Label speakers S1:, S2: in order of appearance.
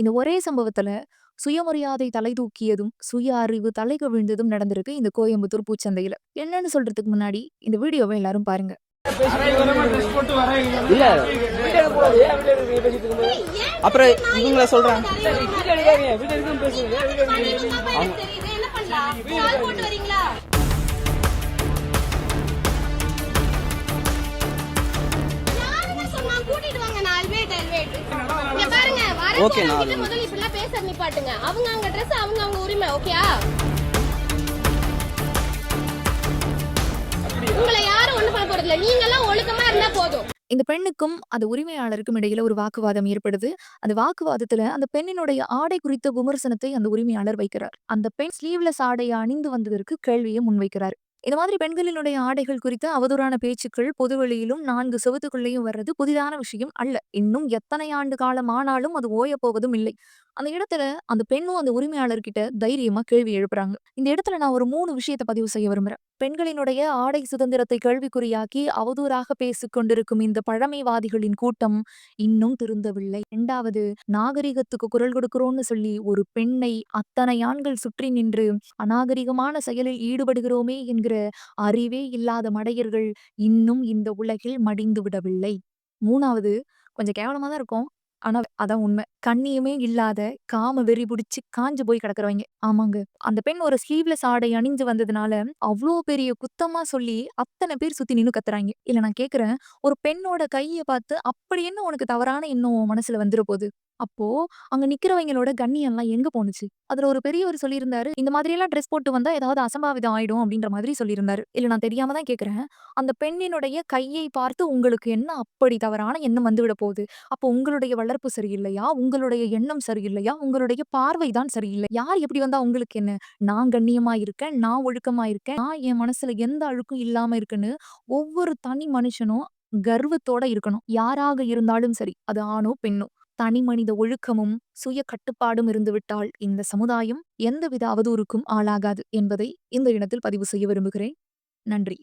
S1: இந்த ஒரே சம்பவத்துல சுயமரியாதை தலை தூக்கியதும், சுய அறிவு தலை கவிழ்ந்ததும் நடந்திருக்கு இந்த கோயம்புத்தூர் பூச்சந்தையில. என்னன்னு சொல்றதுக்கு முன்னாடி இந்த வீடியோவை எல்லாரும் பாருங்க.
S2: இல்ல. அப்புறம் இவங்கள சொல்றேன் Okay, நான் அது-
S3: முதல்ல இப்படிலாம் பேச நிப்பாட்டுங்க அவங்க அவங்க ட்ரெஸ் அவங்க அவங்க உரிமை ஓகேயா உங்களை யாரும் ஒண்ணு பண்ண போறது இல்ல நீங்க எல்லாம் ஒழுக்கமா இருந்தா போதும்
S1: இந்த பெண்ணுக்கும் அந்த உரிமையாளருக்கும் இடையில ஒரு வாக்குவாதம் ஏற்படுது. அந்த வாக்குவாதத்துல அந்த பெண்ணினுடைய ஆடை குறித்த விமர்சனத்தை அந்த உரிமையாளர் வைக்கிறார். அந்த பெண் ஸ்லீவ்லெஸ் ஆடைய அணிந்து வந்ததற்கு கேள்வியை முன்வைக்கிறார். இந்த மாதிரி பெண்களினுடைய ஆடைகள் குறித்த அவதூறான பேச்சுக்கள் பொதுவெளியிலும் நான்கு செவத்துக்குள்ளேயும் வர்றது புதிதான விஷயம் அல்ல. இன்னும் எத்தனை ஆண்டு காலம் ஆனாலும் அது ஓயப் போவதும் இல்லை. அந்த இடத்துல அந்த பெண்ணும் அந்த உரிமையாளர்கிட்ட தைரியமா கேள்வி எழுப்புறாங்க. இந்த இடத்துல நான் ஒரு மூணு விஷயத்த பதிவு செய்ய விரும்புறேன். பெண்களினுடைய ஆடை சுதந்திரத்தை கேள்விக்குறியாக்கி அவதூறாக பேசிக் கொண்டிருக்கும் இந்த பழமைவாதிகளின் கூட்டம் இன்னும் திருந்தவில்லை. இரண்டாவது நாகரிகத்துக்கு குரல் கொடுக்கிறோம்னு சொல்லி ஒரு பெண்ணை அத்தனை ஆண்கள் சுற்றி நின்று அநாகரிகமான செயலில் ஈடுபடுகிறோமே என்கிற அறிவே இல்லாத மடையர்கள் இன்னும் இந்த உலகில் மடிந்து விடவில்லை. மூணாவது கொஞ்சம் கேவலமா தான் இருக்கும். ஆனா அதான் உண்மை. கண்ணியுமே இல்லாத காம வெறி பிடிச்சி காஞ்சு போய் கிடக்குறவங்க. ஆமாங்க. அந்த பெண் ஒரு ஸ்லீவ்லெஸ் ஆடை அணிஞ்சு வந்ததுனால அவ்வளோ பெரிய குத்தமா சொல்லி அத்தனை பேர் சுத்தி நின்னு கத்துறாங்க இல்ல நான் கேக்குறேன், ஒரு பெண்ணோட கையை பார்த்து அப்படி என்ன உனக்கு தவறான எண்ணம் மனசுல வந்துட போகுது அப்போ அங்க நிக்கிறவங்களோட கண்ணியம்லாம் எங்க போனுச்சு அதுல ஒரு பெரியவர் சொல்லியிருந்தாரு, இந்த மாதிரியெல்லாம் ட்ரெஸ் போட்டு வந்தா ஏதாவது அசம்பாவிதம் ஆயிடும் அப்படின்ற மாதிரி சொல்லியிருந்தாரு. இல்ல நான் தெரியாம தான் கேக்குறேன். அந்த பெண்ணினுடைய கையை பார்த்து உங்களுக்கு என்ன அப்படி தவறான எண்ணம் வந்துவிட போகுது? அப்போ உங்களுடைய வளர்ப்பு சரியில்லையா? உங்களுடைய எண்ணம் சரியில்லையா? உங்களுடைய பார்வை தான் சரியில்லை. யார் எப்படி வந்தா உங்களுக்கு என்ன? நான் கண்ணியமா இருக்கேன், நான் ஒழுக்கமா இருக்கேன், நான் என் மனசுல எந்த அழுக்கும் இல்லாம இருக்குன்னு ஒவ்வொரு தனி மனுஷனும் கர்வத்தோட இருக்கணும். யாராக இருந்தாலும் சரி. அது ஆணோ, பெண்ணோ. தனி மனித ஒழுக்கமும், சுய கட்டுப்பாடும் இருந்துவிட்டால் இந்த சமுதாயம் எந்தவித அவதூறுக்கும் ஆளாகாது என்பதை இந்த இடத்தில் பதிவு செய்ய விரும்புகிறேன். நன்றி.